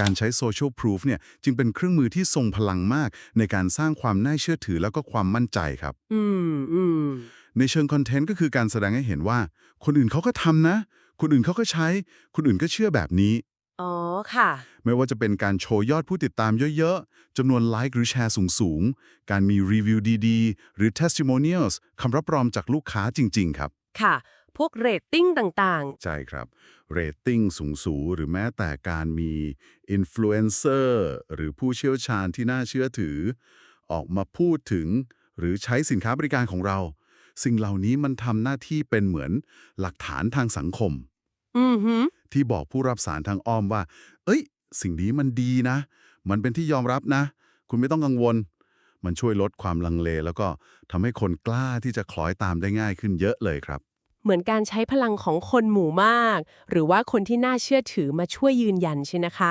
การใช้ Social Proof เนี่ยจึงเป็นเครื่องมือที่ทรงพลังมาก ในการสร้างความน่าเชื่อถือแล้วก็ความมั่นใจครับ อืมอืมในเชิงคอนเทนต์ก็คือการแสดงให้เห็นว่า คนอื่นเขาก็ทำนะ คนอื่นเขาก็ใช้ คนอื่นก็เชื่อแบบนี้ อ๋อค่ะ ไม่ว่าจะเป็นการโชว์ยอดผู้ติดตามเยอะๆจำนวนไลค์หรือแชร์สูงๆ การมีรีวิวดีๆ หรือ testimonials คำรับรองจากลูกค้าจริง ๆ ครับ ค่ะ พวกเรตติ้งต่างใช่ครับ เรตติ้งสูงๆหรือแม้แต่การมีอินฟลูเอนเซอร์หรือผู้เชี่ยวชาญที่น่าเชื่อถือ ออกมาพูดถึง หรือใช้สินค้าบริการของเรา สิ่งเหล่านี้มันทำหน้าที่เป็นเหมือนหลักฐานทางสังคมๆอือหือที่บอกผู้รับสารทางอ้อมว่า เอ้ย สิ่งนี้มันดีนะ มันเป็นที่ยอมรับนะ คุณไม่ต้องกังวล มันช่วยลดความลังเล แล้วก็ทำให้คนกล้าที่จะคล้อยตามได้ง่ายขึ้นเยอะเลยครับ เหมือนการใช้พลังของคนหมู่มาก หรือว่าคนที่น่าเชื่อถือมาช่วยยืนยันใช่นะคะ